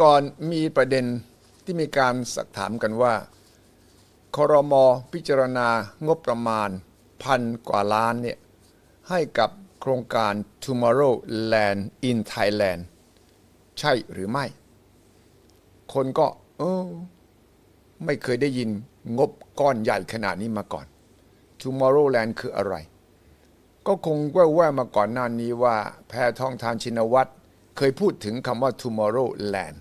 ก่อนมีประเด็นที่มีการสักถามกันว่าคอรมอพิจารณางบประมาณพันกว่าล้านเนี่ยให้กับโครงการ Tomorrowland in Thailand ใช่หรือไม่ คนก็เออไม่เคยได้ยินงบก้อนใหญ่ขนาดนี้มาก่อน Tomorrowland คืออะไร ก็คงแว่วๆมาก่อนหน้านี้ว่าแพทองทานชินวัตรเคยพูดถึงคำว่า Tomorrowland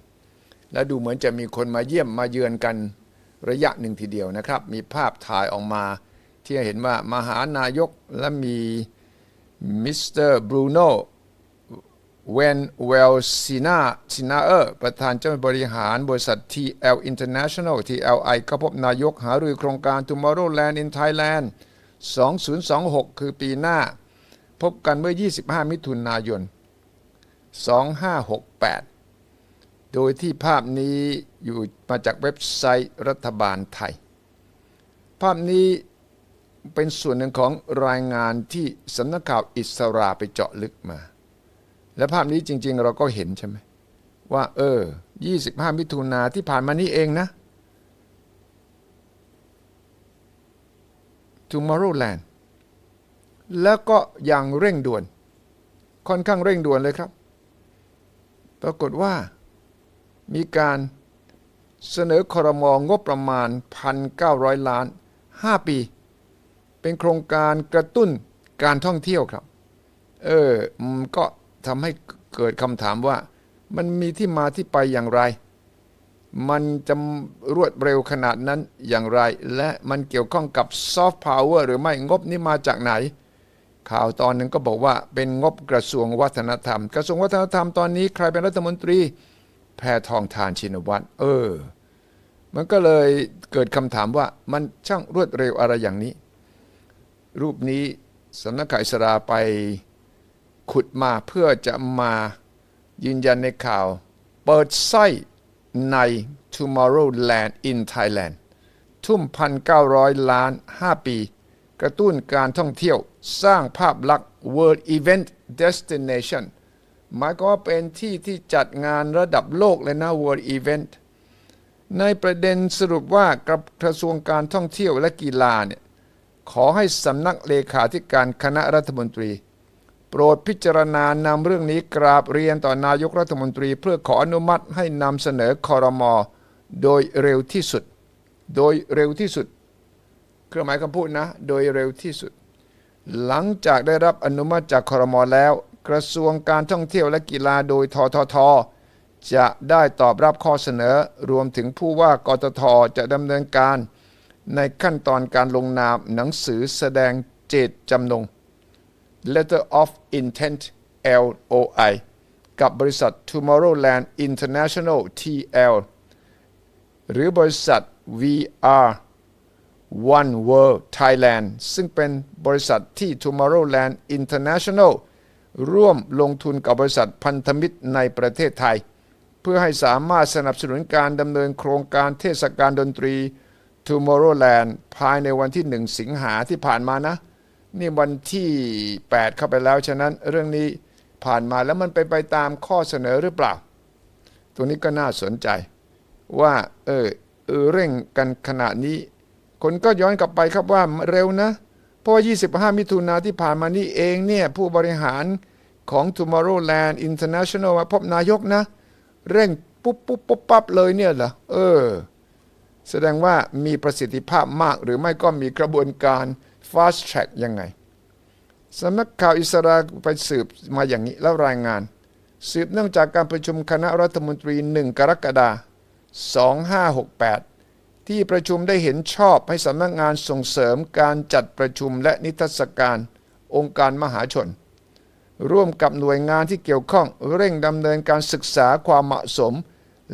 และดูเหมือนจะมีคนมาเยี่ยมมาเยือนกันระยะหนึ่งทีเดียวนะครับ มีภาพถ่ายออกมา ที่เห็นว่ามหานายกและมีมิสเตอร์บรูโน่เวนเวลซินาซินาเออร์ประธานเจ้าหน้าที่บริหารบริษัท TL International TLI ก็พบนายกหารือโครงการ Tomorrowland in Thailand 2026 คือปีหน้า พบกันเมื่อ 25 มิถุนายน 2568 โดยที่ภาพนี้อยู่มาจากเว็บไซต์รัฐบาลไทย ภาพนี้เป็นส่วนหนึ่งของรายงานที่สำนักข่าวอิสราไปเจาะลึกมา และภาพนี้จริง ๆ เราก็เห็นใช่ไหมว่า เออ 25 มิถุนาที่ผ่านมานี้เองนะ Tomorrowland แล้วก็อย่างเร่งด่วน ค่อนข้างเร่งด่วนเลยครับ ปรากฏว่า มีการเสนอคอรมองงบประมาณ 1,900 ล้าน 5 ปี เป็นโครงการกระตุ้นการท่องเที่ยวครับ เออมก็ทำให้เกิดคำถามว่า มันมีที่มาที่ไปอย่างไร มันจะรวดเร็วขนาดนั้นอย่างไร และมันเกี่ยวข้องกับซอฟต์พาวเวอร์หรือไม่งบนี้มาจากไหน ข่าวตอนหนึ่งก็บอกว่าเป็นงบกระทรวงวัฒนธรรม กระทรวงวัฒนธรรมตอนนี้ใครเป็นรัฐมนตรี แพทองทานชินวัตรเออ มันก็เลยเกิดคำถามว่ามันช่างรวดเร็วอะไรอย่างนี้ รูปนี้สำนักข่าวอิสราไปขุดมาเพื่อจะมายืนยันในข่าว เปิดไส้ใน Tomorrowland in Thailand ทุ่ม 1,900 ล้าน 5 ปี กระตุ้นการท่องเที่ยวสร้างภาพลักษณ์ World Event Destination หมายความว่าเป็นที่ที่จัดงานระดับโลกเลยนะ World Event ในประเด็นสรุปว่ากระทรวงการท่องเที่ยวและกีฬาเนี่ยขอให้สำนักเลขาธิการคณะรัฐมนตรี โปรดพิจารณานำเรื่องนี้กราบเรียนต่อนายกรัฐมนตรี เพื่อขออนุมัติให้นำเสนอคอรมอโดยเร็วที่สุด โดยเร็วที่สุด เครื่องหมายคำพูดนะ โดยเร็วที่สุด หลังจากได้รับอนุมัติจากคอรมอแล้ว กระทรวงการท่องเที่ยวและกีฬาโดยททท จะได้ตอบรับข้อเสนอรวมถึงผู้ว่ากตทจะดำเนินการในขั้นตอนการลงนามหนังสือแสดงเจตจำนง Letter of Intent LOI กับบริษัท Tomorrowland International TL หรือบริษัท VR One World Thailand ซึ่งเป็นบริษัทที่ Tomorrowland International ร่วมลงทุนกับบริษัทพันธมิตรในประเทศไทย เพื่อให้สามารถสนับสนุนการดำเนินโครงการเทศกาลดนตรี Tomorrowland ภายในวันที่ 1 สิงหาที่ผ่านมานะ นี่วันที่ 8 เข้าไปแล้ว ฉะนั้นเรื่องนี้ผ่านมาแล้วมันไปไปตามข้อเสนอหรือเปล่า ตัวนี้ก็น่าสนใจ ว่าเออเร่งกันขนาดนี้ คนก็ย้อนกลับไปครับว่าเร็วนะเพราะว่า 25 มิถุนาที่ผ่านมานี่เองเนี่ยผู้บริหารของ Tomorrowland International มาพบนายกนะ เร่งปุ๊บปุ๊บปุ๊บปั๊บเลยเนี่ยเหรอเออ แสดงว่ามีประสิทธิภาพมากหรือไม่ก็มีกระบวนการ fast track ยังไงสำนักข่าวอิสราไปสืบมาอย่างนี้แล้วรายงาน สืบเนื่องจากการประชุมคณะรัฐมนตรี 1 กรกฎาคม2568 ที่ประชุมได้เห็นชอบให้สำนักงานส่งเสริมการจัดประชุมและนิทรรศการ องค์การมหาชน ร่วมกับหน่วยงานที่เกี่ยวข้องเร่งดำเนินการศึกษาความเหมาะสม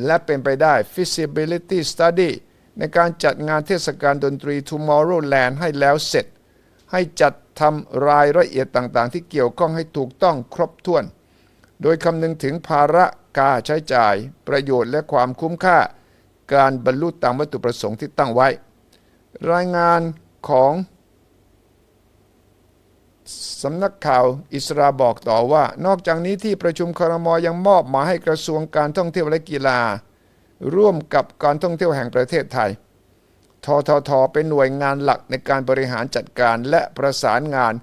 และเป็นไปได้ feasibility study ในการจัดงานเทศกาลดนตรี Tomorrowland ให้แล้วเสร็จ ให้จัดทำรายละเอียดต่างๆ ที่เกี่ยวข้องให้ถูกต้องครบถ้วน โดยคำนึงถึงภาระการใช้จ่าย ประโยชน์และความคุ้มค่า การบรรลุตามวัตถุประสงค์ที่ตั้งไว้ รายงานของสำนักข่าวอิสราบอกต่อว่า นอกจากนี้ที่ประชุมครมยังมอบหมายให้กระทรวงการท่องเที่ยวและกีฬา ร่วมกับการท่องเที่ยวแห่งประเทศไทย ททท เป็นหน่วยงานหลักในการบริหารจัดการและประสานงาน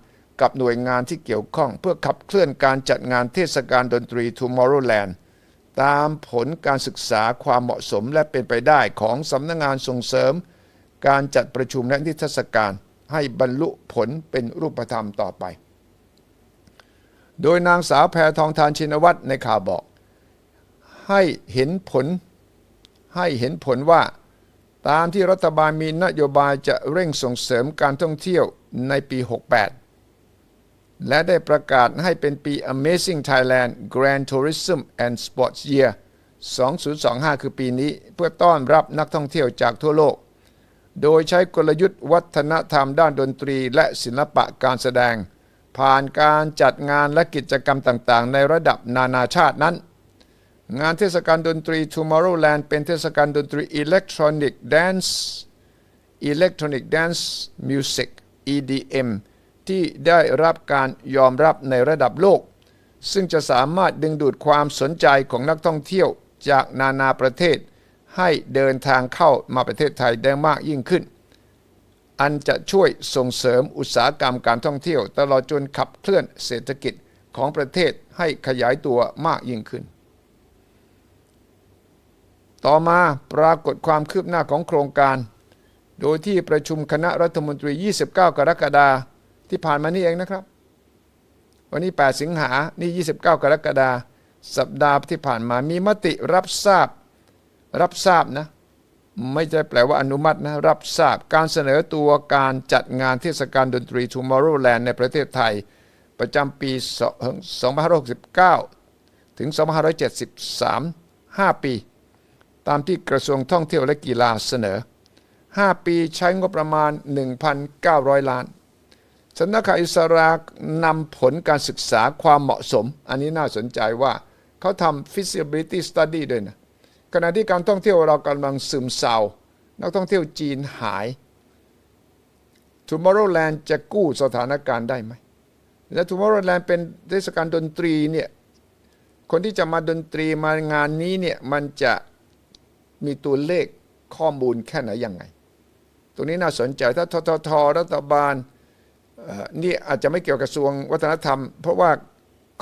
กับหน่วยงานที่เกี่ยวข้อง เพื่อขับเคลื่อนการจัดงานเทศกาลดนตรี Tomorrowland ตามผลการศึกษาความเหมาะสมและเป็นไปได้ของสำนักงานส่งเสริม การจัดประชุมและนิทรรศการให้บรรลุผลเป็นรูปธรรมต่อไป โดยนางสาวแพรทองทานชินวัตรในข่าวบอก ให้เห็นผลให้เห็นผลว่า ตามที่รัฐบาลมีนโยบายจะเร่งส่งเสริมการท่องเที่ยวในปี 68 และได้ประกาศให้เป็นปี Amazing Thailand Grand Tourism and Sports Year 2025 คือปีนี้เพื่อต้อนรับนักท่องเที่ยวจากทั่วโลก โดยใช้กลยุทธ์วัฒนธรรมด้านดนตรีและศิลปะการแสดง ผ่านการจัดงานและกิจกรรมต่างๆ ในระดับนานาชาตินั้น งานเทศกาลดนตรี Tomorrowland เป็นเทศกาลดนตรี Electronic Dance Electronic Dance Music EDM ที่ได้รับการยอมรับในระดับโลก ซึ่งจะสามารถดึงดูดความสนใจของนักท่องเที่ยวจากนานาประเทศ ให้เดินทางเข้ามาประเทศไทยได้มากยิ่งขึ้น อันจะช่วยส่งเสริมอุตสาหกรรมการท่องเที่ยว ตลอดจนขับเคลื่อนเศรษฐกิจของประเทศให้ขยายตัวมากยิ่งขึ้น ต่อมาปรากฏความคืบหน้าของโครงการ โดยที่ประชุมคณะรัฐมนตรี 29 กรกฎาคม ที่ผ่านมานี่เองนะครับ วันนี้ 8 สิงหา นี่ 29 กรกฎาคมสัปดาห์ที่ผ่านมามีมติรับทราบ รับทราบนะ ไม่ใช่แปลว่าอนุมัตินะ รับทราบการเสนอตัวการจัดงานเทศกาลดนตรี Tomorrowland ในประเทศไทย ประจำปี 2569 ถึง 2573 5 ปี ตามที่กระทรวงท่องเที่ยวและกีฬาเสนอ 5 ปีใช้งบประมาณ 1,900 ล้าน สำนักข่าวอิสรานำผลการศึกษาความเหมาะสม อันนี้น่าสนใจว่าเขาทำ feasibility study ด้วยนะ ขณะที่การท่องเที่ยวเรากำลังซึมเศร้านักท่องเที่ยวจีนหาย Tomorrowland จะกู้สถานการณ์ได้ไหม และ Tomorrowland เป็นเทศกาลดนตรีเนี่ย คนที่จะมาดนตรีมางานนี้เนี่ย มันจะมีตัวเลขข้อมูลแค่ไหนยังไง ตรงนี้น่าสนใจถ้าทททรัฐบาล นี่อาจจะไม่เกี่ยวกับกระทรวงวัฒนธรรม เพราะว่า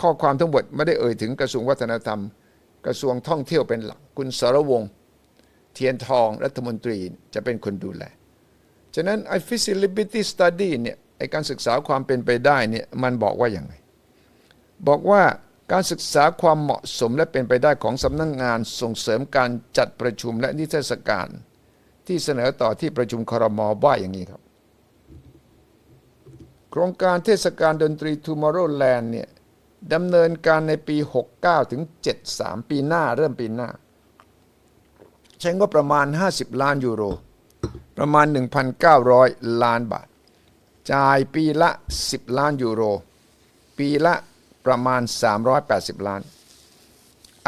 ข้อความทั้งหมดไม่ได้เอ่ยถึงกระทรวงวัฒนธรรม กระทรวงท่องเที่ยวเป็นหลักคุณสรวงศ์เทียนทองรัฐมนตรีจะเป็นคนดูแล ฉะนั้นไอ้ feasibility study เนี่ยไอ้การศึกษาความเป็นไปได้เนี่ยมันบอกว่าอย่างไรบอกว่าการศึกษาความเหมาะสมและเป็นไปได้ของสำนักงงานส่งเสริมการจัดประชุมและนิทรรศการ ที่เสนอต่อที่ประชุมครมว่าอย่างนี้ครับ โครงการเทศกาลดนตรี Tomorrowland เนี่ยดำเนินการในปี 69 ถึง 73 ปีหน้าเริ่มปีหน้า ใช้งบประมาณ 50 ล้านยูโร ประมาณ 1,900 ล้านบาท จ่ายปีละ 10 ล้านยูโร ปีละประมาณ 380 ล้าน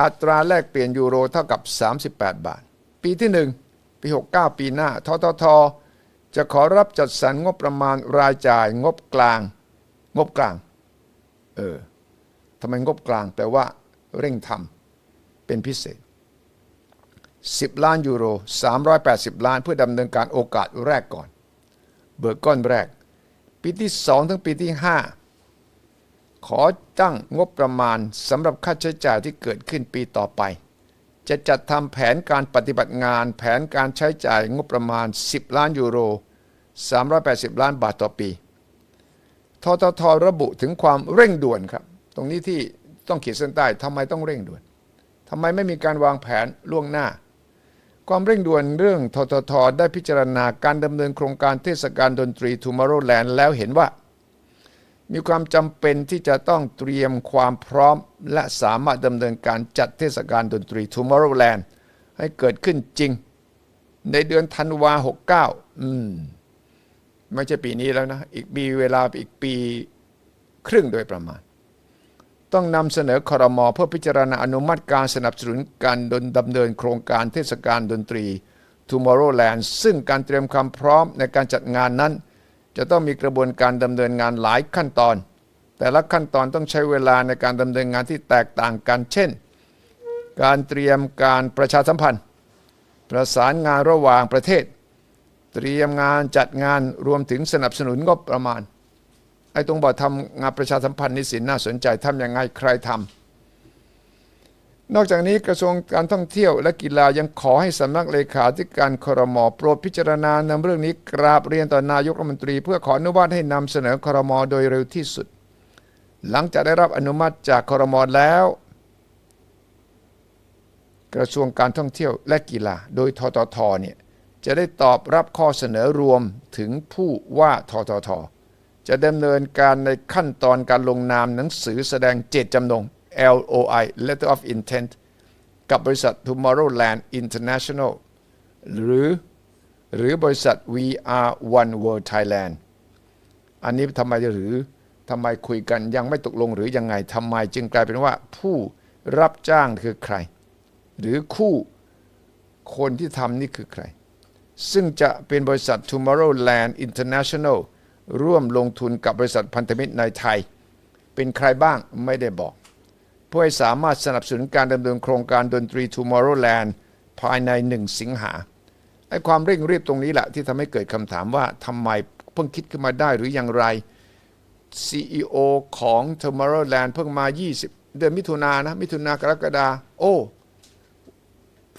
อัตราแลกเปลี่ยนยูโรเท่ากับ 38 บาท ปีที่ 1 ปี 69 ปีหน้าททท จะขอรับจัดสรรงบประมาณรายจ่ายงบกลาง งบกลาง เออทำไมงบกลางแปลว่า เร่งทำเป็นพิเศษ 10 ล้านยูโร 380 ล้านเพื่อดำเนินการโอกาสแรกก่อน เบิกก้อนแรก ปีที่ 2 ถึงปีที่ 5 ขอตั้งงบประมาณสำหรับค่าใช้จ่ายที่เกิดขึ้นปีต่อไป จะจัดทำแผนการปฏิบัติงาน แผนการใช้จ่ายงบประมาณ 10 ล้านยูโร 380 ล้านบาทต่อปี ทททระบุถึงความเร่งด่วนครับ ตรงนี้ที่ต้องขีดเส้นใต้ทำไมต้องเร่งด่วนทำไมไม่มีการวางแผนล่วงหน้า ความเร่งด่วนเรื่องทททได้พิจารณาการดำเนินโครงการเทศกาลดนตรี Tomorrowland แล้วเห็นว่า มีความจำเป็นที่จะต้องเตรียมความพร้อม และสามารถดำเนินการจัดเทศกาลดนตรี Tomorrowland ให้เกิดขึ้นจริง ในเดือนธันวา69 อืม ไม่ใช่ปีนี้แล้วนะ อีกปีเวลาอีกปีครึ่งโดยประมาณ ต้องนำเสนอคอรมอเพื่อพิจารณาอนุมัติการสนับสนุนการดนดำเนินโครงการเทศกาลดนตรี Tomorrowland ซึ่งการเตรียมความพร้อมในการจัดงานนั้น จะต้องมีกระบวนการดำเนินงานหลายขั้นตอน แต่ละขั้นตอนต้องใช้เวลาในการดำเนินงานที่แตกต่างกัน เช่น การเตรียมการประชาสัมพันธ์ ประสานงานระหว่างประเทศ เตรียมงานจัดงานรวมถึงสนับสนุนงบประมาณไอ้ตรงบอกทำงานประชาสัมพันธ์นี่สินน่าสนใจทำยังไงใครทำ นอกจากนี้กระทรวงการท่องเที่ยวและกีฬายังขอให้สำนักเลขาธิการครมโปรดพิจารณานำเรื่องนี้กราบเรียนต่อนายกรัฐมนตรี เพื่อขออนุมัติให้นำเสนอครมโดยเร็วที่สุด หลังจากได้รับอนุมัติจากครมแล้ว กระทรวงการท่องเที่ยวและกีฬาโดยทททเนี่ยจะได้ตอบรับข้อเสนอรวมถึงผู้ว่าทททจะดำเนินการในขั้นตอนการลงนามหนังสือแสดงเจตจำนง LOI Letter of Intent กับบริษัท Tomorrowland International หรือหรือบริษัท VR One World Thailand อันนี้ทำไมหรือทำไมคุยกันยังไม่ตกลงหรือยังไงทำไมจึงกลายเป็นว่าผู้รับจ้างคือใคร หรือคู่คนที่ทำนี่คือใคร ซึ่งจะเป็นบริษัท Tomorrowland International ร่วมลงทุนกับบริษัทพันธมิตรในไทย เป็นใครบ้างไม่ได้บอก เพื่อให้สามารถสนับสนุนการดำเนินโครงการดนตรี Tomorrowland ภายใน 1 สิงหาไอ้ความเร่งรีบตรงนี้แหละที่ทำให้เกิดคำถามว่าทำไมเพิ่งคิดขึ้นมาได้หรืออย่างไร CEO ของ Tomorrowland เพิ่งมา 20 เดือนมิถุนายนนะ มิถุนากรกฎาโอ้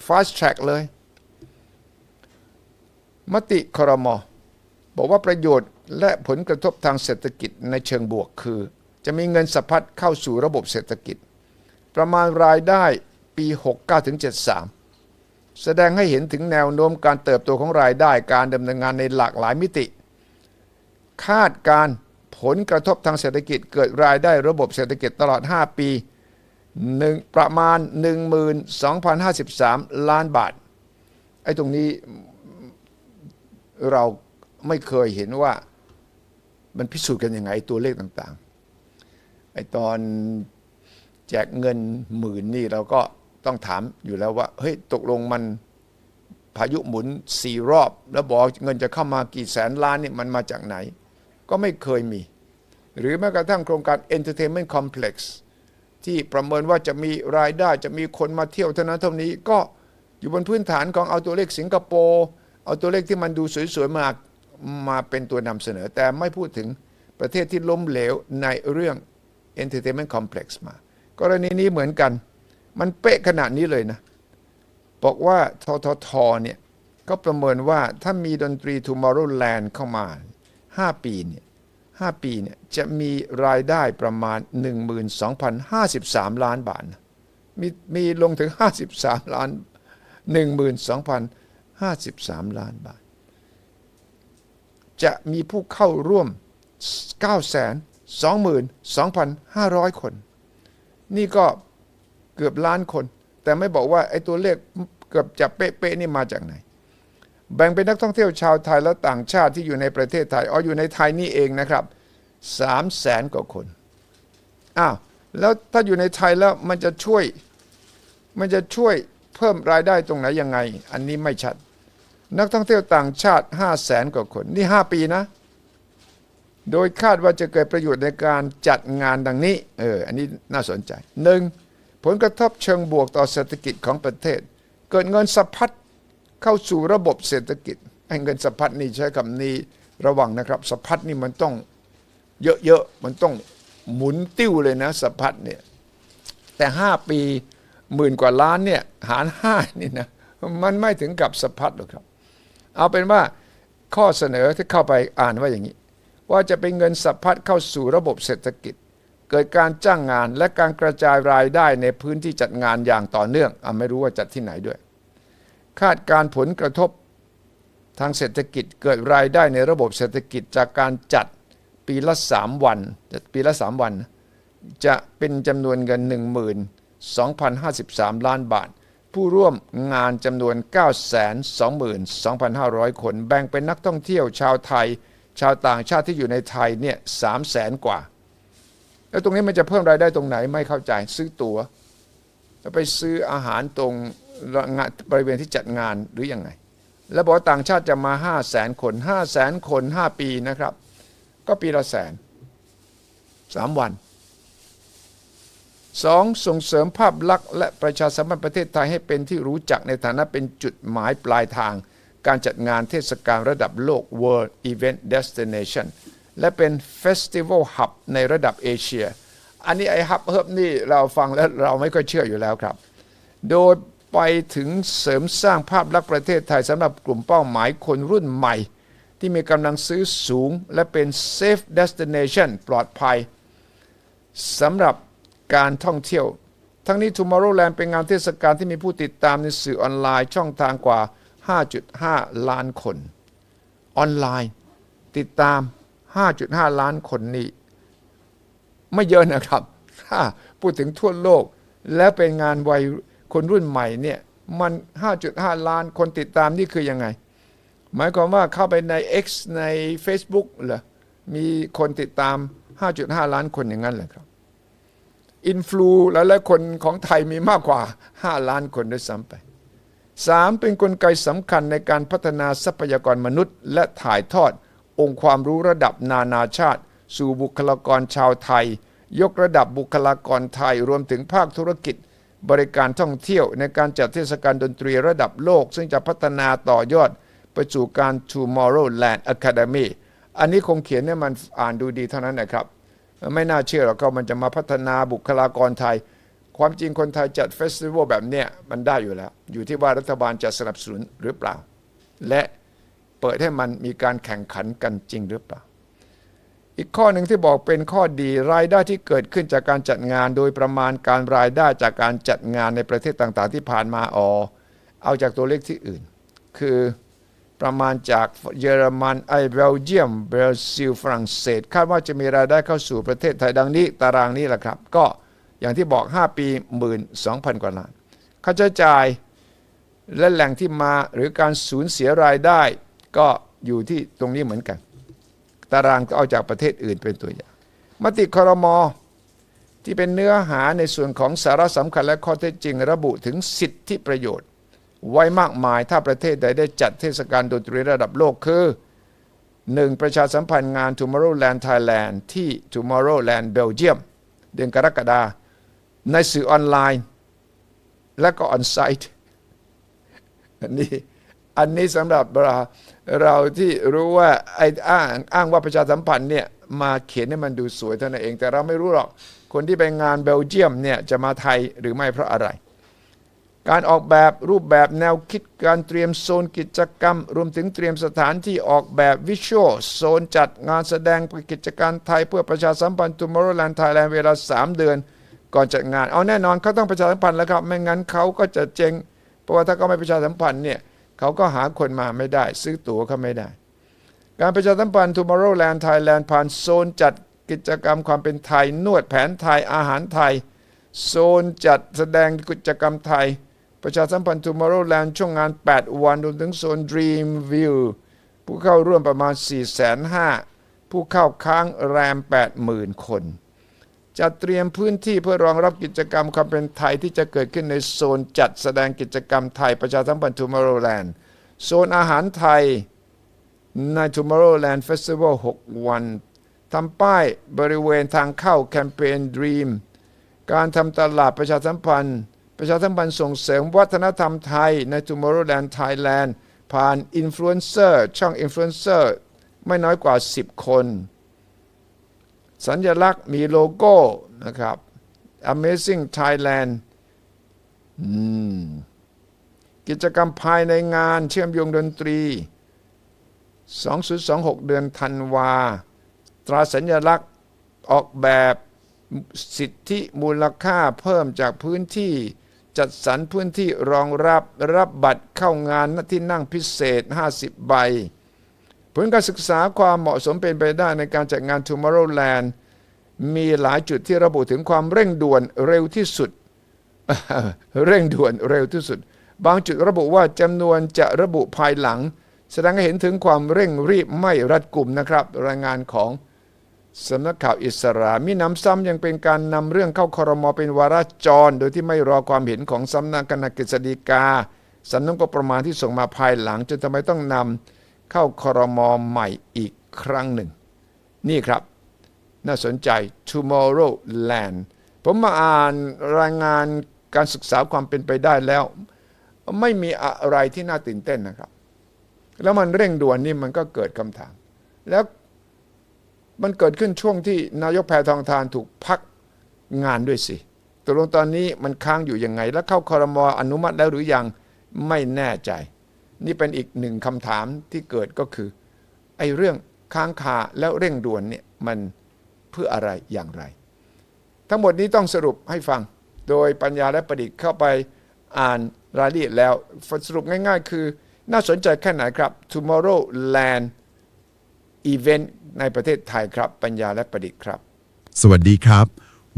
fast track เลย มติครม บอกว่าประโยชน์และผลกระทบทางเศรษฐกิจในเชิงบวกคือ จะมีเงินสะพัดเข้าสู่ระบบเศรษฐกิจ ประมาณรายได้ปี 69-73 แสดงให้เห็นถึงแนวโน้มการเติบโตของรายได้การดำเนินงานในหลากหลายมิติ คาดการผลกระทบทางเศรษฐกิจเกิดรายได้ระบบเศรษฐกิจตลอด 5 ปีหนึ่งประมาณ 12,053 ล้านบาท ไอ้ตรงนี้เราไม่เคยเห็นว่ามันพิสูจน์กันยังไงตัวเลขต่างๆ ไอ้ตอน แจกเงินหมื่นนี่เราก็ต้องถามอยู่แล้วว่าเฮ้ยตกลงมันพายุหมุนสี่รอบ แล้วบอกเงินจะเข้ามากี่แสนล้านนี่มันมาจากไหน ก็ไม่เคยมี หรือแม้กระทั่งโครงการ Entertainment Complex ที่ประเมินว่าจะมีรายได้จะมีคนมาเที่ยวเท่านั้นเท่านี้ก็อยู่บนพื้นฐานของเอาตัวเลขสิงคโปร์เอาตัวเลขที่มันดูสวยๆมามาเป็นตัวนำเสนอ แต่ไม่พูดถึงประเทศที่ล้มเหลวในเรื่อง Entertainment Complex มา กรณีนี้เหมือนกัน มันเป๊ะขนาดนี้เลยนะ บอกว่าทททเนี่ยก็ประเมินว่าถ้ามีดนตรี Tomorrowland เข้ามา 5 ปีเนี่ย5ปีเนี่ยจะมีรายได้ประมาณ 12,053 ล้านบาทนะมีมีลงถึง 53 ล้าน 12,053 ล้านบาท จะมีผู้เข้าร่วม 922,500 คน นี่ก็เกือบล้านคน แต่ไม่บอกว่าไอ้ตัวเลขเกือบจะเป๊ะๆนี่มาจากไหน แบ่งเป็นนักท่องเที่ยวชาวไทยและต่างชาติที่อยู่ในประเทศไทยอ๋ออยู่ในไทยนี่เองนะครับสามแสนกว่าคนอ้าวแล้วถ้าอยู่ในไทยแล้วมันจะช่วย มันจะช่วยเพิ่มรายได้ตรงไหนยังไง อันนี้ไม่ชัด นักท่องเที่ยวต่างชาติ5 0 0แสนกว่าคน นี่ 5 ปีนะ โดยคาดว่าจะเกิดประโยชน์ในการจัดงานดังนี้ เออ อันนี้น่าสนใจหนึ่งผลกระทบเชิงบวกต่อเศรษฐกิจของประเทศ เกิดเงินสะพัดเข้าสู่ระบบเศรษฐกิจไอ้เงินสะพัดนี่ใช้คำนี้ระวังนะครับสะพัดนี่มันต้องเยอะๆ มันต้องหมุนติ้วเลยนะสะพัดเนี่ย แต่ห้าปีหมื่นกว่าล้านเนี่ยหารห้านี่นะมันไม่ถึงกับสะพัดหรอกครับ เอาเป็นว่าข้อเสนอที่เข้าไปอ่านว่าอย่างนี้ ว่าจะเป็นเงินสะพัดเข้าสู่ระบบเศรษฐกิจ เกิดการจ้างงานและการกระจายรายได้ในพื้นที่จัดงานอย่างต่อเนื่องอะไม่รู้ว่าจัดที่ไหนด้วย คาดการผลกระทบทางเศรษฐกิจเกิดรายได้ในระบบเศรษฐกิจจากการจัดปีละ 3 วันปีละ 3 วัน จะเป็นจำนวนเงิน 12,053 ล้านบาท ผู้ร่วมงานจำนวน 922,500 คน แบ่งเป็นนักท่องเที่ยวชาวไทย ชาวต่างชาติที่อยู่ในไทยเนี่ย300,000กว่า แล้วตรงนี้มันจะเพิ่มรายได้ตรงไหนไม่เข้าใจซื้อตัว๋วแล้วไปซื้ออาหารตรงงานบริเวณที่จัดงานหรืออยังไง แล้วบอกว่าต่างชาติจะมา5 0 0แสนคน5 0 0แสนคน5ปีนะครับ ก็ปีละแสน3วัน 2. ส่งเสริมภาพลักษณ์และประชาสัมพันธ์ประเทศไทยให้เป็นที่รู้จักในฐานะเป็นจุดหมายปลายทาง การจัดงานเทศกาลระดับโลก World Event Destination และเป็น Festival Hub ในระดับเอเชีย อันนี้ไอ้ฮับเฮิบนี่เราฟังแล้วเราไม่ค่อยเชื่ออยู่แล้วครับ โดยไปถึงเสริมสร้างภาพลักษณ์ประเทศไทยสำหรับกลุ่มเป้าหมายคนรุ่นใหม่ ที่มีกำลังซื้อสูงและเป็น safe destination ปลอดภัยสำหรับการท่องเที่ยว ทั้งนี้ Tomorrowland เป็นงานเทศกาลที่มีผู้ติดตามในสื่อออนไลน์ช่องทางกว่า 5.5 ล้านคน ออนไลน์ติดตาม 5.5 ล้านคนนี่ไม่เยอะนะครับ ถ้าพูดถึงทั่วโลก แล้วเป็นงานวัยคนรุ่นใหม่เนี่ยมัน 5.5 ล้านคนติดตามนี่คือยังไง หมายความว่าเข้าไปใน X ใน Facebook เหรอ มีคนติดตาม 5.5 ล้านคนอย่างนั้นเลยครับ อินฟลูหลายๆคนของไทยมีมากกว่า 5 ล้านคนด้วยซ้ำไป 3. เป็นนกลไกสำคัญในการพัฒนาทรัพยากรมนุษย์ และถ่ายทอด องค์ความรู้ระดับนานาชาติ สู่บุคลากรชาวไทย ยกระดับบุคลากรไทยรวมถึงภาคธุรกิจ บริการท่องเที่ยวในการจัดเทศกาลดนตรีระดับโลก ซึ่งจะพัฒนาต่อยอด ไปสู่การ Tomorrowland Academy อันนี้คงเขียนให้มันอ่านดูดีเท่านั้นนะครับ ไม่น่าเชื่อหรอกครับมันจะมาพัฒนาบุคลากรไทย ความจริงคนไทยจัดเฟสติวัลแบบเนี้ยมันได้อยู่แล้ว อยู่ที่ว่ารัฐบาลจะสนับสนุนหรือเปล่า และเปิดให้มันมีการแข่งขันกันจริงหรือเปล่า อีกข้อหนึ่งที่บอกเป็นข้อดีรายได้ที่เกิดขึ้นจากการจัดงาน โดยประมาณการรายได้จากการจัดงานในประเทศต่างๆ ที่ผ่านมาออเอาจากตัวเลขที่อื่น คือประมาณจากเยอรมันไอเบลเยียมบราซิลฝรั่งเศสคาดว่าจะมีรายได้เข้าสู่ประเทศไทยดังนี้ ตารางนี้แหละครับ ก็ อย่างที่บอก 5 ปี12,000กว่าล้านค่าใช้จ่ายและแหล่งที่มาหรือการสูญเสียรายได้ ก็อยู่ที่ตรงนี้เหมือนกัน ตารางก็เอาจากประเทศอื่นเป็นตัวอย่างมติครมอที่เป็นเนื้อหาในส่วนของสาระสำคัญและข้อเท็จจริง ระบุถึงสิทธิประโยชน์ ไว้มากมายถ้าประเทศใดได้จัดเทศกาลดนตรีระดับโลกคือ 1. ประชาสัมพันธ์งาน Tomorrowland Thailand ที่ Tomorrowland Belgium เดือนกรกฎาคม ในสื่อออนไลน์ และก็ออนไซต์อันนี้อันนี้สำหรับเราเราที่รู้ว่าไอ้อ้างอ้างว่าประชาสัมพันธ์เนี่ยมาเขียนให้มันดูสวยเท่านั้นเอง แต่เราไม่รู้หรอกคนที่ไปงานเบลเยียมเนี่ยจะมาไทยหรือไม่เพราะอะไร การออกแบบรูปแบบแนวคิดการเตรียมโซนกิจกรรม รวมถึงเตรียมสถานที่ออกแบบวิชวลโซนจัดงานแสดงกิจการไทยเพื่อประชาสัมพันธ์ Tomorrowland Thailand เวลา 3 เดือน ก่อนจัดงาน เอาแน่นอนเขาต้องประชาสัมพันธ์แล้วครับ ไม่งั้นเขาก็จะเจง เพราะว่าถ้าเขาไม่ประชาสัมพันธ์เนี่ยเขาก็หาคนมาไม่ได้ ซื้อตั๋วเขาไม่ได้ การประชาสัมพันธ์ Tomorrowland Thailand ผ่านโซนจัดกิจกรรมความเป็นไทย นวดแผนไทยอาหารไทย โซนจัดแสดงกิจกรรมไทย ประชาสัมพันธ์ Tomorrowland ช่วงงาน 8 วันรวมถึงโซน Dream View ผู้เข้าร่วมประมาณ 450,000ผู้เข้าค้างแรม 80,000 คน จัดเตรียมพื้นที่เพื่อรองรับกิจกรรมความเป็นไทยที่จะเกิดขึ้นในโซนจัดแสดงกิจกรรมไทยประชาสัมพันธ์ Tomorrowland โซนอาหารไทยใน Tomorrowland Festival 6 วันทำป้ายบริเวณทางเข้าแคมเปญ Dream การทำตลาดประชาสัมพันธ์ ประชาสัมพันธ์ส่งเสริมวัฒนธรรมไทยใน Tomorrowland Thailand ผ่านอินฟลูเอนเซอร์ช่องอินฟลูเอนเซอร์ไม่น้อยกว่า 10 คน สัญลักษณ์มีโลโก้นะครับ Amazing Thailand กิจกรรมภายในงานเชื่อมโยงดนตรี 2026 เดือนธันวา ตราสัญลักษณ์ออกแบบสิทธิมูลค่าเพิ่มจากพื้นที่จัดสรรพื้นที่รองรับรับบัตรเข้างานที่นั่งพิเศษ 50 ใบ ผลการศึกษาความเหมาะสมเป็นไปได้ในการจัดงาน Tomorrowland มีหลายจุดที่ระบุถึงความเร่งด่วนเร็วที่สุด เร่งด่วนเร็วที่สุด บางจุดระบุว่าจำนวนจะระบุภายหลัง แสดงให้เห็นถึงความเร่งรีบไม่รัดกุมนะครับ รายงานของสำนักข่าวอิสรามีน้ำซ้ำยังเป็นการนำเรื่องเข้าคอรมอเป็นวาระจร โดยที่ไม่รอความเห็นของสำนักคณะกฤษฎีกาสำนักงบประมาณที่ส่งมาภายหลังจนทำไมต้องนำ เข้าคอรมอใหม่อีกครั้งหนึ่ง นี่ครับ น่าสนใจ Tomorrowland ผมมาอ่านรายงานการศึกษาความเป็นไปได้แล้ว ไม่มีอะไรที่น่าตื่นเต้นนะครับ แล้วมันเร่งด่วนนี่มันก็เกิดคำถาม แล้วมันเกิดขึ้นช่วงที่นายกแพทองทานถูกพักงานด้วยสิตกลงตอนนี้มันค้างอยู่ยังไง แล้วเข้าคอรมออนุมัติแล้วหรือยังไม่แน่ใจ นี่เป็นอีกหนึ่งคำถามที่เกิดก็คือไอ้เรื่องค้างคาแล้วเร่งด่วนเนี่ยมันเพื่ออะไรอย่างไร ทั้งหมดนี้ต้องสรุปให้ฟัง โดยปัญญาและประดิษฐ์เข้าไปอ่านรายละเอียดแล้วสรุปง่ายๆ คือน่าสนใจแค่ไหนครับ Tomorrowland Event ในประเทศไทยครับ ปัญญาและประดิษฐ์ครับ สวัสดีครับ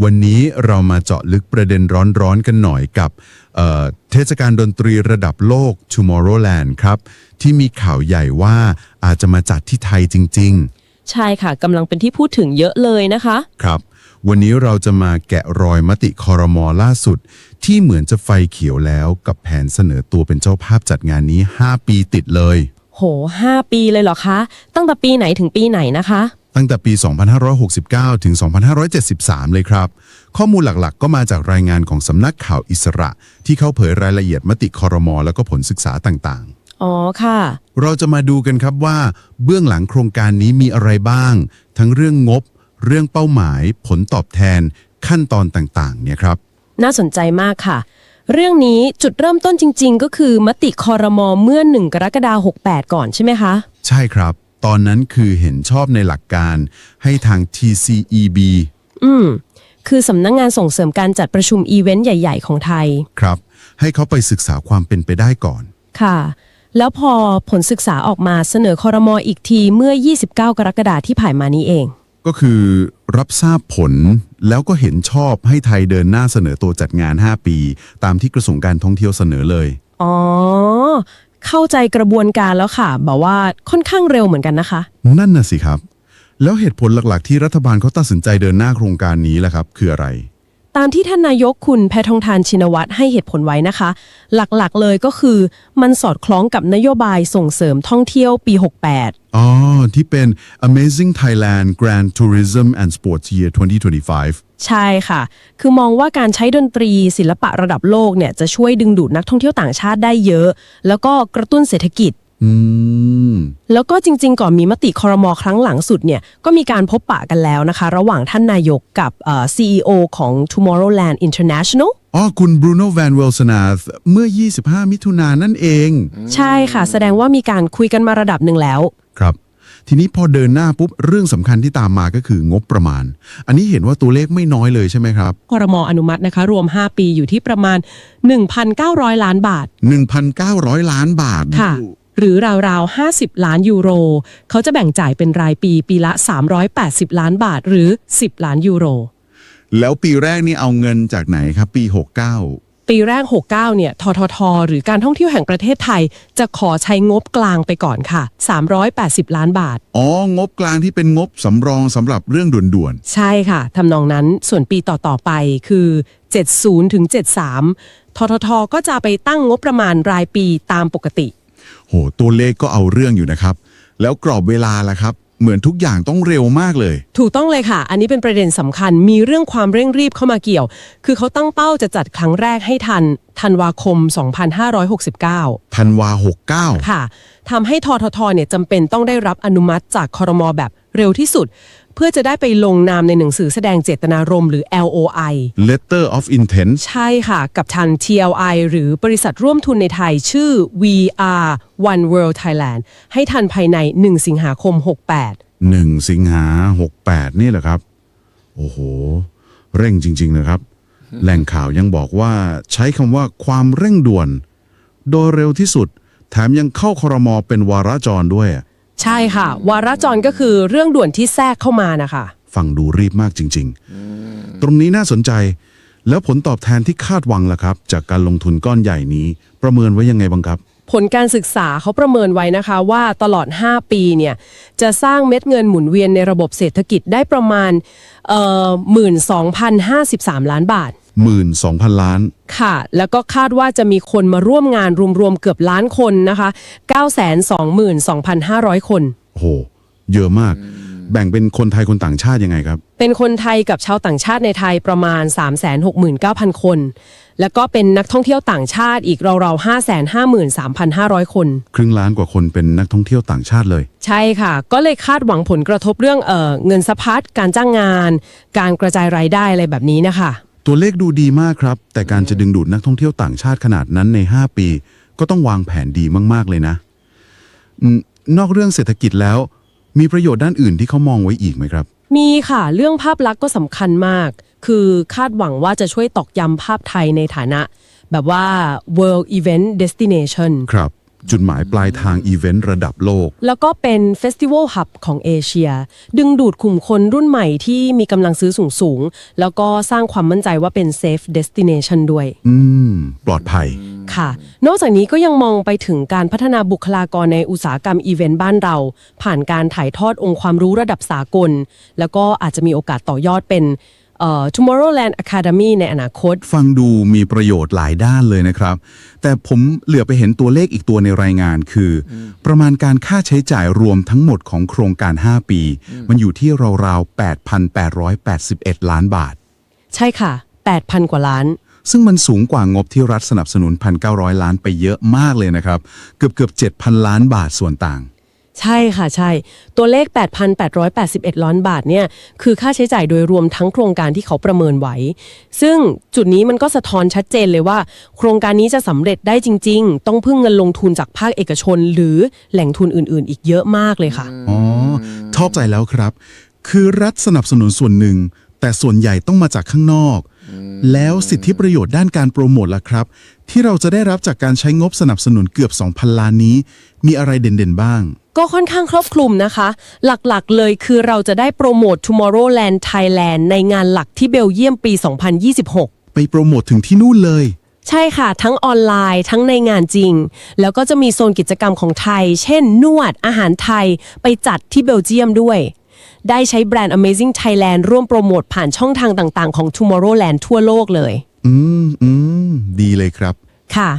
วันนี้เรามาเจาะลึกประเด็นร้อนๆกันหน่อยกับเอ่อเทศกาลดนตรีระดับโลก Tomorrowland ครับ ที่มีข่าวใหญ่ว่าอาจจะมาจัดที่ไทยจริงใช่ค่ะกำลังเป็นที่พูดถึงเยอะเลยนะคะๆครับ วันนี้เราจะมาแกะรอยมติคอรมอล่าสุด ที่เหมือนจะไฟเขียวแล้วกับแผนเสนอตัวเป็นเจ้าภาพจัดงานนี้ 5 ปีติดเลย โหห้าปีเลยเหรอคะ ตั้งแต่ปีไหนถึงปีไหนนะคะ ตั้งแต่ปี 2569 ถึง 2573 เลยครับ ข้อมูลหลักๆ ก็มาจากรายงานของสำนักข่าวอิสระ ที่เขาเผยรายละเอียดมติคอรมอแล้วก็ผลศึกษาต่างๆ อ๋อค่ะ เราจะมาดูกันครับว่า เบื้องหลังโครงการนี้มีอะไรบ้าง ทั้งเรื่องงบ เรื่องเป้าหมาย ผลตอบแทน ขั้นตอนต่างๆ เนี่ยครับ น่าสนใจมากค่ะ เรื่องนี้จุดเริ่มต้นจริง ๆ ก็คือมติคอรมอเมื่อ 1 กรกฎาคม68 ก่อนใช่ไหมคะ ใช่ครับ ตอนนั้นคือเห็นชอบในหลักการให้ทาง TCEB อืม คือสำนักงงานส่งเสริมการจัดประชุมอีเวนต์ใหญ่ ๆ ของไทย ครับ ให้เขาไปศึกษาความเป็นไปได้ก่อน ค่ะ แล้วพอผลศึกษาออกมาเสนอคอรมออีกทีเมื่อ 29 กรกฎาคมที่ผ่านมานี้เอง ก็คือรับทราบผลแล้วก็เห็นชอบให้ไทยเดินหน้าเสนอตัวจัดงาน 5 ปี ตามที่กระทรวงการท่องเที่ยวเสนอเลย อ๋อ เข้าใจกระบวนการแล้วค่ะแบบว่าค่อนข้างเร็วเหมือนกันนะคะ นั่นน่ะสิครับ แล้วเหตุผลหลักๆ ที่รัฐบาลเขาตัดสินใจเดินหน้าโครงการนี้ล่ะครับ คืออะไร ตามที่ท่านนายกคุณแพทองทานชินวัตรให้เหตุผลไว้นะคะ หลักๆเลยก็คือมันสอดคล้องกับนโยบายส่งเสริมท่องเที่ยวปี 68 อ๋อ ที่เป็น Amazing Thailand Grand Tourism and Sports Year 2025 ใช่ค่ะ คือมองว่าการใช้ดนตรีศิลปะระดับโลกเนี่ยจะช่วยดึงดูดนักท่องเที่ยวต่างชาติได้เยอะ แล้วก็กระตุ้นเศรษฐกิจ อืม แล้วก็จริง ๆ ก่อนมีมติคอรมอครั้งหลังสุดเนี่ยก็มีการพบปะกันแล้วนะคะ ระหว่างท่านนายกกับเอ่อ CEO ของ Tomorrowland International อ๋อคุณบรูโน่แวนเวลสนาเมื่อ 25 มิถุนายนนั่นเอง ใช่ค่ะ แสดงว่ามีการคุยกันมาระดับหนึ่งแล้ว ครับ ทีนี้พอเดินหน้าปุ๊บเรื่องสำคัญที่ตามมาก็คืองบประมาณ อันนี้เห็นว่าตัวเลขไม่น้อยเลยใช่ไหมครับคอรมออนุมัตินะคะ รวม 5 ปีอยู่ที่ประมาณ 1,900 ล้านบาท 1,900 ล้านบาทค่ะหรือราวๆ 50 ล้านยูโร เขาจะแบ่งจ่ายเป็นรายปีปีละ 380 ล้านบาทหรือ 10 ล้านยูโร แล้วปีแรกนี่เอาเงินจากไหนครับ ปี 69 ปีแรก 69 เนี่ย ททท หรือการท่องเที่ยวแห่งประเทศไทย จะขอใช้งบกลางไปก่อนค่ะ 380 ล้านบาท อ๋อ งบกลางที่เป็นงบสำรองสำหรับเรื่องด่วนใช่ค่ะ ทำนองนั้น ส่วนปีต่อ ๆ ไปคือ 70 ถึง 73 ททท ก็จะไปตั้งงบประมาณรายปีตามปกติ ๆ โห ตัวเลขก็เอาเรื่องอยู่นะครับ แล้วกรอบเวลาล่ะครับ เหมือนทุกอย่างต้องเร็วมากเลย ถูกต้องเลยค่ะ อันนี้เป็นประเด็นสำคัญ มีเรื่องความเร่งรีบเข้ามาเกี่ยว คือเขาตั้งเป้าจะจัดครั้งแรกให้ทันธันวาคม 2569 ธันวา 69 ค่ะทำให้ทททเนี่ยจำเป็นต้องได้รับอนุมัติจากคอรมอแบบเร็วที่สุด เพื่อจะได้ไปลงนามในหนังสือแสดงเจตนารมณ์หรือ LOI Letter of Intent ใช่ค่ะ กับทาง TLI หรือบริษัทร่วมทุนในไทยชื่อ VR One World Thailand ให้ทันภายใน 1 สิงหาคม 68 1 สิงหา 68 นี่แหละครับ โอ้โห เร่งจริง ๆ นะครับ แหล่งข่าวยังบอกว่าใช้คำว่าความเร่งด่วน โดยเร็วที่สุด แถมยังเข้าครมเป็นวาระจรด้วย ใช่ค่ะ วาระจรก็คือเรื่องด่วนที่แทรกเข้ามานะคะ ฟังดูรีบมากจริง ๆ ตรงนี้น่าสนใจ แล้วผลตอบแทนที่คาดหวังล่ะครับ จากการลงทุนก้อนใหญ่นี้ ประเมินไว้ยังไงบ้างครับ ผลการศึกษาเขาประเมินไว้นะคะว่าตลอด 5 ปีเนี่ยจะสร้างเม็ดเงินหมุนเวียนในระบบเศรษฐกิจได้ประมาณเอ่อ12,053 ล้านบาท 12,000 ล้าน ค่ะ แล้วก็คาดว่าจะมีคนมาร่วมงานรวมๆเกือบล้านคนนะคะ 922,500 คน โอ้โห เยอะมาก แบ่งเป็นคนไทยคนต่างชาติยังไงครับ เป็นคนไทยกับชาวต่างชาติในไทยประมาณ 369,000 คน แล้วก็เป็นนักท่องเที่ยวต่างชาติอีกราวๆ553,500 คน ครึ่งล้านกว่าคนเป็นนักท่องเที่ยวต่างชาติเลย ใช่ค่ะ ก็เลยคาดหวังผลกระทบเรื่องเออเงินสะพัด การจ้างงาน การกระจายรายได้อะไรแบบนี้นะคะ ตัวเลขดูดีมากครับ แต่การจะดึงดูดนักท่องเที่ยวต่างชาติขนาดนั้นใน 5 ปี ก็ต้องวางแผนดีมากๆเลยนะอืมนอกเรื่องเศรษฐกิจแล้ว มีประโยชน์ด้านอื่นที่เขามองไว้อีกไหมครับ มีค่ะ เรื่องภาพลักษณ์ก็สำคัญมาก คือคาดหวังว่าจะช่วยตอกย้ำภาพไทยในฐานะ แบบว่า world event destination ครับ จุดหมายปลายทางอีเวนต์ระดับโลก แล้วก็เป็นเฟสติวัลฮับของเอเชีย ดึงดูดกลุ่มคนรุ่นใหม่ที่มีกำลังซื้อสูงสูงๆแล้วก็สร้างความมั่นใจว่าเป็น safe destination ด้วย อืม ปลอดภัย ค่ะ นอกจากนี้ก็ยังมองไปถึงการพัฒนาบุคลากรในอุตสาหกรรมอีเวนต์บ้านเรา ผ่านการถ่ายทอดองค์ความรู้ระดับสากล แล้วก็อาจจะมีโอกาสต่อยอดเป็น เอ่อ Tomorrowland Academy ในอนาคต ฟังดูมีประโยชน์หลายด้านเลยนะครับ แต่ผมเหลือไปเห็นตัวเลขอีกตัวในรายงานคืออประมาณการค่าใช้จ่ายรวมทั้งหมดของโครงการ 5 ปี มันอยู่ที่ราวๆ 8,881 ล้านบาท ใช่ค่ะ 8,000 กว่าล้าน ซึ่งมันสูงกว่างบที่รัฐสนับสนุน 1,900 ล้านไปเยอะมากเลยนะครับ เกือบเกือบ7,000 ล้านบาทส่วนต่าง ใช่ค่ะใช่ ตัวเลข 8,881 ล้านบาทเนี่ยคือค่าใช้จ่ายโดยรวมทั้งโครงการที่เขาประเมินไว้ ซึ่งจุดนี้มันก็สะท้อนชัดเจนเลยว่า โครงการนี้จะสำเร็จได้จริง ๆ ต้องพึ่งเงินลงทุนจากภาคเอกชน หรือแหล่งทุนอื่น ๆ อีกเยอะมากเลยค่ะ อ๋อชอบใจแล้วครับ คือรัฐสนับสนุนส่วนหนึ่ง แต่ส่วนใหญ่ต้องมาจากข้างนอก แล้วสิทธิประโยชน์ด้านการโปรโมทล่ะครับ ที่เราจะได้รับจากการใช้งบสนับสนุนเกือบ 2,000 ล้านนี้ มีอะไรเด่นๆบ้าง ก็ค่อนข้างครอบคลุมนะคะ หลักๆ เลยคือเราจะได้โปรโมท Tomorrowland Thailand ในงานหลักที่เบลเยียมปี 2026 ไปโปรโมทถึงที่นู่นเลย ใช่ค่ะ ทั้งออนไลน์ทั้งในงานจริง แล้วก็จะมีโซนกิจกรรมของไทย เช่น นวดอาหารไทยไปจัดที่เบลเยียมด้วย ได้ใช้แบรนด์ Amazing Thailand ร่วมโปรโมทผ่านช่องทางต่างๆ ของ Tomorrowland ทั่วโลกเลย อืมอืมดีเลยครับค่ะ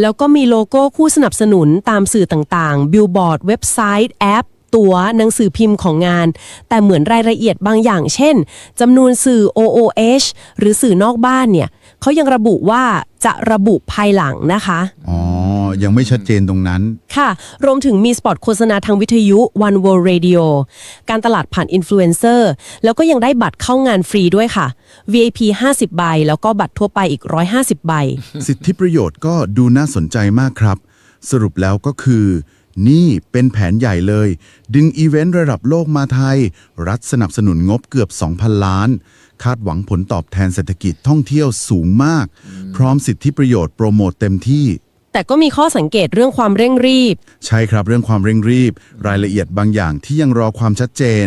แล้วก็มีโลโก้คู่สนับสนุนตามสื่อต่างๆ บิลบอร์ด เว็บไซต์ แอป ตัวหนังสือพิมพ์ของงาน แต่เหมือนรายละเอียดบางอย่างเช่นจำนวนสื่อ OOH หรือสื่อนอกบ้านเนี่ยเขายังระบุว่าจะระบุภายหลังนะคะ อ๋อ ยังไม่ชัดเจนตรงนั้น ค่ะ รวมถึงมีสปอตโฆษณาทางวิทยุ One World Radio การตลาดผ่านอินฟลูเอนเซอร์แล้วก็ยังได้บัตรเข้างานฟรีด้วยค่ะ VIP 50 ใบ แล้วก็บัตรทั่วไปอีก 150 ใบ สิทธิประโยชน์ก็ดูน่าสนใจมากครับ สรุปแล้วก็คือ นี่เป็นแผนใหญ่เลย ดึงอีเวนต์ระดับโลกมาไทย รัฐสนับสนุนงบเกือบ 2,000 ล้าน คาดหวังผลตอบแทนเศรษฐกิจท่องเที่ยวสูงมาก พร้อมสิทธิประโยชน์โปรโมทเต็มที่ แต่ก็มีข้อสังเกตเรื่องความเร่งรีบ ใช่ครับเรื่องความเร่งรีบ รายละเอียดบางอย่างที่ยังรอความชัดเจน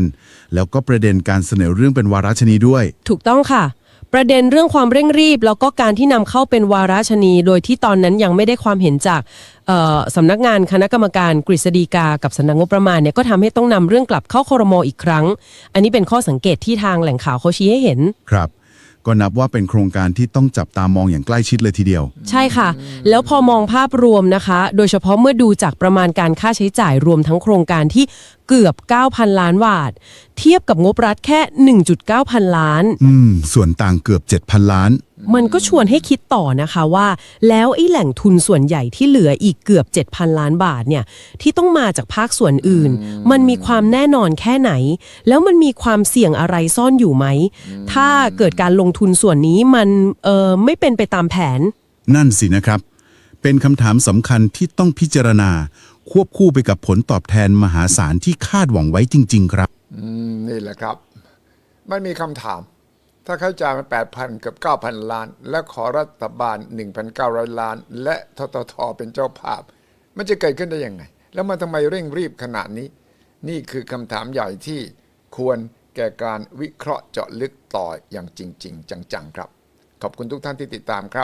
แล้วก็ประเด็นการเสนอเรื่องเป็นวาระชนีด้วย ถูกต้องค่ะ ประเด็นเรื่องความเร่งรีบ แล้วก็การที่นำเข้าเป็นวาระชนี โดยที่ตอนนั้นยังไม่ได้ความเห็นจากเอ่อสำนักงานคณะกรรมการกฤษฎีกากับสำนักงบประมาณเนี่ยก็ทำให้ต้องนำเรื่องกลับเข้าครมอีกครั้ง อันนี้เป็นข้อสังเกตที่ทางแหล่งข่าวเขาชี้ให้เห็น ครับ ก็นับว่าเป็นโครงการที่ต้องจับตามองอย่างใกล้ชิดเลยทีเดียว ใช่ค่ะ แล้วพอมองภาพรวมนะคะ โดยเฉพาะเมื่อดูจากประมาณการค่าใช้จ่ายรวมทั้งโครงการที่เกือบ 9,000 ล้านบาท เทียบกับงบรัฐแค่ 1.9 พันล้าน อืม ส่วนต่างเกือบ 7,000 ล้าน มันก็ชวนให้คิดต่อนะคะว่า แล้วไอ้แหล่งทุนส่วนใหญ่ที่เหลืออีกเกือบ 7,000 ล้านบาทเนี่ยที่ต้องมาจากภาคส่วนอื่น มันมีความแน่นอนแค่ไหน แล้วมันมีความเสี่ยงอะไรซ่อนอยู่ไหม ถ้าเกิดการลงทุนส่วนนี้มันเออไม่เป็นไปตามแผน นั่นสินะครับ เป็นคำถามสำคัญที่ต้องพิจารณา ควบคู่ไปกับผลตอบแทนมหาศาลที่คาดหวังไว้จริง ๆ ครับ อืมนี่แหละครับ มันมีคำถาม ถ้าเข้าจ่ายมา8,000 กับ 9,000 ล้าน และขอรัฐบาล 1,900 ล้าน และทททเป็นเจ้าภาพ มันจะเกิดขึ้นได้ยังไง แล้วมันทำไมเร่งรีบขนาดนี้ นี่คือคำถามใหญ่ที่ควรแก่การวิเคราะห์เจาะลึกต่ออย่างจริง ๆ จังๆ ครับ ขอบคุณทุกท่านที่ติดตามครับ